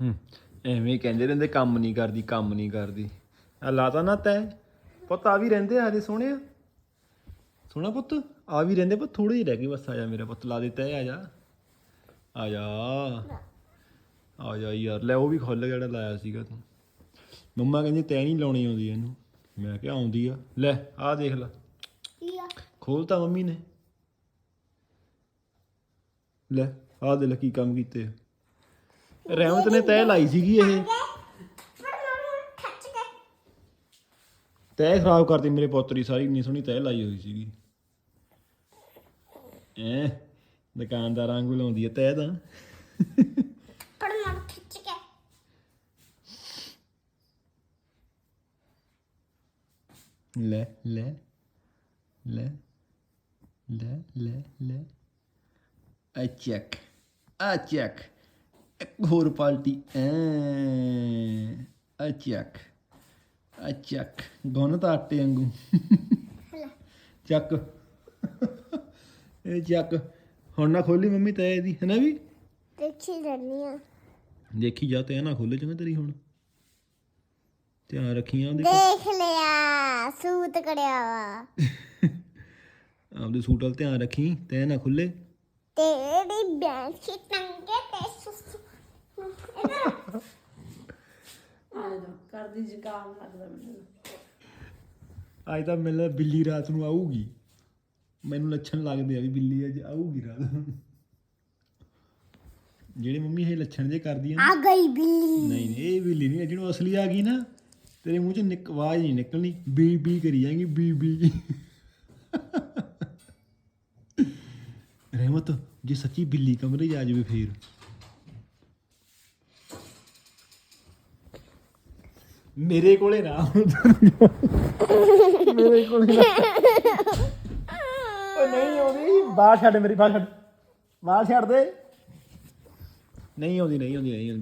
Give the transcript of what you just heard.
ਹੂੰ। ਐਵੇਂ ਕਹਿੰਦੇ ਰਹਿੰਦੇ ਕੰਮ ਨਹੀਂ ਕਰਦੀ ਕੰਮ ਨਹੀਂ ਕਰਦੀ। ਆ ਲਾਤਾ ਨਾ ਤੈ। ਪੁੱਤ ਆ ਵੀ ਰਹਿੰਦੇ ਆ ਹਜੇ ਸੋਹਣਿਆ ਸੋਹਣਾ ਪੁੱਤ? ਆ ਵੀ ਰਹਿੰਦੇ ਪਰ ਥੋੜੇ ਹੀ ਰਹਿ ਗਏ ਬਸ ਆ ਜਾ ਮੇਰਾ ਪੁੱਤ ਲਾ ਦਿੱਤਾ ਆ ਜਾ। ਆ ਜਾ। ਆ ਜਾ ਯਾਰ ਲੈ ਉਹ ਵੀ ਖੁੱਲ ਜਿਹੜਾ ਲਾਇਆ ਸੀਗਾ ਤੂੰ। ਮੰਮਾ ਕਹਿੰਦੀ ਤੈ ਨਹੀਂ ਲਾਉਣੀ ਆਉਂਦੀ ਇਹਨੂੰ। ਮੈਂ ਕਿਹਾ ਆਉਂਦੀ ਆ। ਲੈ ਆ ਦੇਖ ਲੈ। ਕੀ ਆ? ਖੋਲਤਾ ਮੰਮੀ ਨੇ। ਲੈ ਆਹ ਦੇ ਲੈ ਕੀ ਕੰਮ ਕੀਤੇ ਆ। ਰਹਿਮਤ ਨੇ ਤੈ ਲਾਈ ਸੀਗੀ ਇਹ। ਤੈ ਖਰਾਬ ਕਰਤੀ ਮੇਰੇ ਪੁੱਤ ਸਾਰੀ ਇੰਨੀ ਸੋਹਣੀ ਤੈ ਲਾਈ ਹੋਈ ਸੀਗੀ। ਐ ਦੁਕਾਨਦਾਰ ਵਾਂਗੂ ਲਾਉਂਦੀ ਐ ਤੈ ਤਾਂ। ਲੈ ਲੈ ਲੈ ਲੈ ਲੈ ਲੈ। ਆ ਚੱਕ ਆ ਚੱਕ ਇੱਕ ਹੋਰ ਪਾਲਟੀ ਐ। ਆ ਚੱਕ ਆ ਚੱਕ ਗੁੰਨ ਤਾਂ ਆਟੇ ਵਾਂਗੂ। ਚੱਕ। ਇਹ ਚੱਕ। ਹੁਣ ਨਾ ਖੋਲੀ ਮੰਮੀ ਤੈ ਇਹਦੀ ਹੈ ਨਾ ਵੀ? ਦੇਖੀ ਰਹਿਣੀ ਆ। ਦੇਖੀ ਜਾ ਤੈ ਨਾ ਖੋਲੇ ਚੰਗਾ ਤੇਰੀ ਹੁਣ। ਧਿਆਨ ਰੱਖੀ ਆਪਦੇ ਦੇਖ ਲਿਆ ਸੂਤ ਕੜਿਆ ਵਾ। ਆਪਦੇ ਸੂਟ ਵੱਲ ਧਿਆਨ ਰੱਖੀ ਤੈ ਨਾ ਖੁੱਲੇ। ਤੇਰੀ ਬੈਂਸੀ ਟੰਗੇ ਤੇ ਸੁਸੂ ਇਧਰ ਆ ਜਾ ਕਰਦੀ ਜ਼ੁਕਾਮ ਲੱਗਦਾ ਮੈਨੂੰ। ਅੱਜ ਤਾਂ ਮੈਨੂੰ ਲੱਗਦਾ ਬਿੱਲੀ ਰਾਤ ਨੂੰ ਆਊਗੀ। ਮੈਨੂੰ ਲੱਛਣ ਲੱਗਦੇ ਆ ਵੀ ਬਿੱਲੀ ਅੱਜ ਆਊਗੀ ਰਾਤ ਨੂੰ। ਜਿਹੜੇ ਮੰਮੀ ਇਹ ਲੱਛਣ ਜੇ ਕਰਦੀ ਆ ਆ ਗਈ ਬਿੱਲੀ। ਨਹੀਂ ਨਹੀਂ ਇਹ ਬਿੱਲੀ ਨਹੀਂ ਜਿਹਨੂੰ ਅਸਲੀ ਆ ਗਈ ਨਾ ਤੇਰੇ ਮੂੰਹ ਚ ਨਿਕ ਆਵਾਜ਼ ਨਹੀਂ ਨਿਕਲਣੀ। ਬੀ ਬੀ ਕਰੀ ਜਾਏਗੀ ਬੀ ਬੀ। ਰਹਿਮਤ ਜੇ ਸੱਚੀ ਬਿੱਲੀ ਕਮਰੇ 'ਚ ਆ ਜਾਵੇ ਫੇਰ। ਮੇਰੇ ਕੋਲੇ ਨਾ ਮੇਰੇ ਕੋਲੇ ਨਾ। ਉਹ ਨਹੀਂ ਆਉਂਦੀ। ਬਾਹਰ ਛੱਡ ਮੇਰੀ, ਬਾਹਰ ਛੱਡ। ਬਾਹਰ ਛੱਡ ਦੇ। ਨਹੀਂ ਆਉਂਦੀ ਨਹੀਂ ਆਉਂਦੀ ਨਹੀਂ ਆਉਂਦੀ।